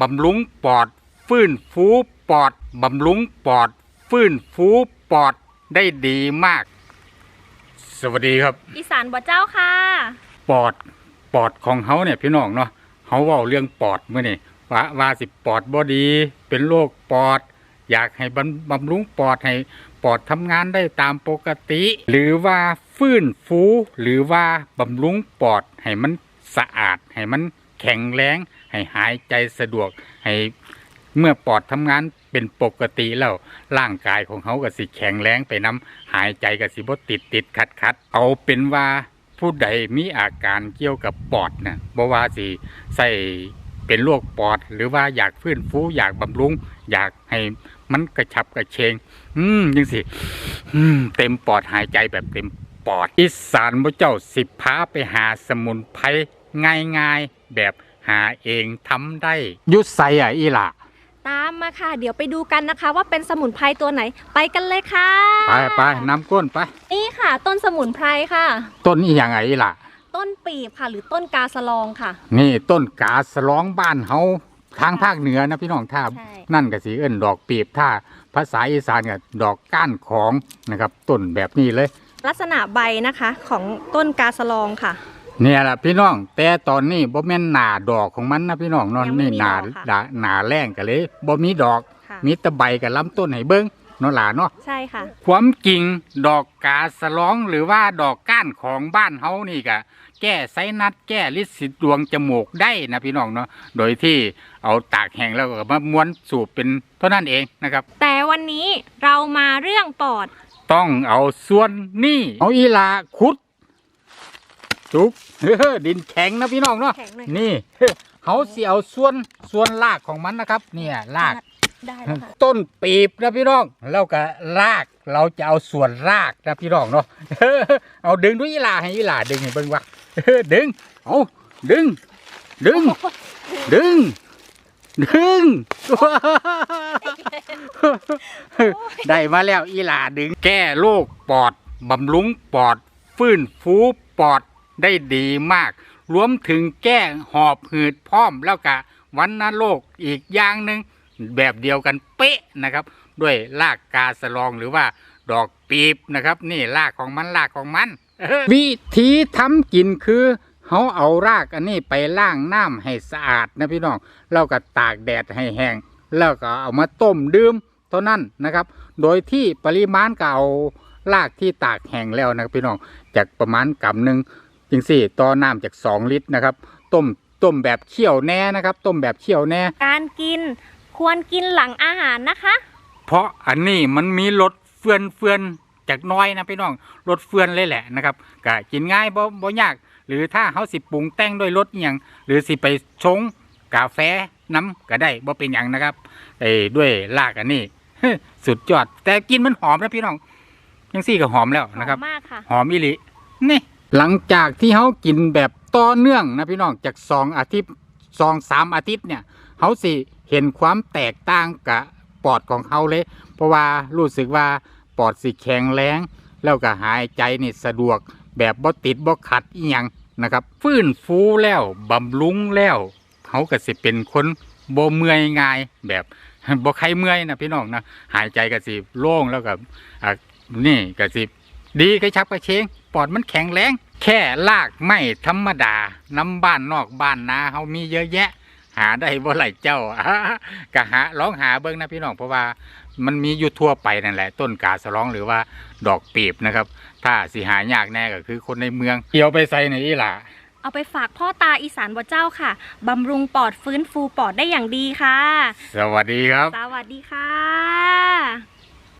บำรุงปอด ฟื้นฟูปอด บำรุงปอด ฟื้นฟูปอดได้ดีมาก สวัสดีครับ อีสานบ่เจ้าค่ะ ปอดปอดของเขาเนี่ยพี่น้องเนาะเขาเว้าเรื่องปอดเมื่อนี่ว่าว่าสิปอดบ่ดี เป็นโรคปอด อยากให้บำบำรุงปอดให้ปอดทำงานได้ตามปกติ หรือว่าฟื้นฟู หรือว่าบำรุงปอดให้มันสะอาดให้มัน แข็งแรงให้หายใจสะดวกให้เมื่อปอดทำงานเป็นปกติแล้วร่างกายของเขาก็สิแข็งแรงไปน้ำหายใจก็สิบติดติดขัดขัดเอาเป็นว่าผู้ใดมีอาการเกี่ยวกับปอดนะบ่ว่าสิใส่เป็นโรคปอด หรือว่าอยากฟื้นฟูอยากบำรุง อยากให้มันกระชับกระเชง อืมยังสิอืมเต็มปอดหายใจแบบเต็มปอด อีสานพระเจ้าสิพาไปหาสมุนไพรง่ายๆ แบบหาเองทำได้ ยุดใส่อะอีหล่ะตามมาค่ะ เดี๋ยวไปดูกันนะคะ ว่าเป็นสมุนไพรตัวไหน ไปกันเลยค่ะไปไปน้ำก้นไป นี่ค่ะ ต้นสมุนไพรค่ะ ต้นอีหยังไงอีหล่ะ ต้นปีบค่ะ หรือต้นกาสะลองค่ะ นี่ต้นกาสะล้องบ้านเฮาทางภาคเหนือนะพี่น้องท่าใช่ นั่นก็สีเอิ้นดอกปีบถ้าภาษาอีสานก็ดอกก้านของนะครับต้นแบบนี้เลย ลักษณะใบนะคะของต้นกาสะลองค่ะ เนี่ยแหละพี่น้อง แต่ตอนนี้บ่แม่นหนาดอกของมันนะพี่น้องเนอนยังไม่นี่มีหนาดอกค่ะ หนาหนาแรงกันเลยบ่มีดอก ค่ะมีแต่ใบกับลำต้นให้เบิ่งเนาะหลาเนาะ ใช่ค่ะ ความจริงดอกกาสะล้องหรือว่าดอกก้านของบ้านเฮานี่ก็แก้ไซนัสแก้ลิสิดวงจมูกได้นะพี่น้องเนาะโดยที่เอาตากแห้งแล้วก็มาม้วนสูบเป็นเท่านั้นเองนะครับ แต่วันนี้เรามาเรื่องปอด ต้องเอาส่วนนี่เอาอีหลาขุด จุกดินแข็งนะพี่น้องเนาะแข็งหน่อยนี่เขาเสียเอาส่วนส่วนรากของมันนะครับ เนี่ยรากได้แล้วค่ะต้นปีบนะพี่น้องแล้วก็รากเราจะเอาส่วนรากนะพี่น้องเนาะเอาดึงด้วยอีหลาให้อีหลาดึงให้เบิ่งว่าดึงเอาดึง ดึง ดึง ดึงได้มาแล้วอีหลาดึง แก้โรคปอดบำรุงปอด ฟื้นฟูปอด ได้ดีมาก รวมถึงแก้หอบหืดพร้อมแล้วก็วันนโรคอีกอย่างหนึ่งแบบเดียวกันเป๊ะนะครับ ด้วยรากกาสลองหรือว่าดอกปีบนะครับ นี่รากของมันรากของมัน วิธีทำกินคือเขาเอารากอันนี้ไปล้างน้ำให้สะอาดนะพี่น้องแล้วก็ตากแดดให้แห้งแล้วก็เอามาต้มดื่มเท่านั้นนะครับ โดยที่ปริมาณก็เอารากที่ตากแห้งแล้วนะพี่น้องจากประมาณกำหนึ่ง จึงสี่ต่อน้ำจากสองลิตรนะครับ ต้มต้มแบบเคี่ยวแน่นะครับ ต้มแบบเคี่ยวแน่ การกินควรกินหลังอาหารนะคะ เพราะอันนี้มันมีรสเฟื่อนเฟื่อนๆจากน้อยนะพี่น้องรสเฟื่อนเลยแหละนะครับก็กินง่ายบ่บ่ยาก หรือถ้าเขาสิปรุงแต่งด้วยรสอหย่างหรือสิไปชงกาแฟน้ำก็ได้บ่เป็นอย่างนะครับไอ้ด้วยรากอันนี้ สุดยอด แต่กินมันหอมนะพี่น้องยังซี่ก็หอมแล้วนะครับ หอมมากค่ะ หอมอิลินี่ หลังจากที่เขากินแบบต่อเนื่องนะพี่น้องจากสองอาทิตย์สองสามอาทิตย์เนี่ยเขาสิเห็นความแตกต่างกับปอดของเขาเลย เพราะว่ารู้สึกว่าปอดสิแข็งแรงแล้วก็หายใจนี่สะดวกแบบบ่ติดบ่ขัดอีหยังนะครับฟื้นฟูแล้วบำรุงแล้วเขาก็สิเป็นคนบ่เมื่อยง่ายแบบบ่ใครเมื่อยนะพี่น้องนะหายใจก็สิโล่งแล้วก็อะนี่ก็สิดีกระชับกระเชงปอดมันแข็งแรง แค่ลากไม่ธรรมดา น้ำบ้านนอกบ้านนาเขามีเยอะแยะ หาได้บ่ไหลเจ้าก็หาลองหาเบิ้งนะพี่น้องเพราะว่ามันมีอยู่ทั่วไปนั่นแหละ ต้นกาสะร้องหรือว่าดอกปีบนะครับ ถ้าสิหายากแน่ก็คือคนในเมืองเกี่ยวไปใส่ในอีหล่ะเอาไปฝากพ่อตาอีสานบ่เจ้าค่ะ บำรุงปอดฟื้นฟูปอดได้อย่างดีค่ะ สวัสดีครับ สวัสดีค่ะ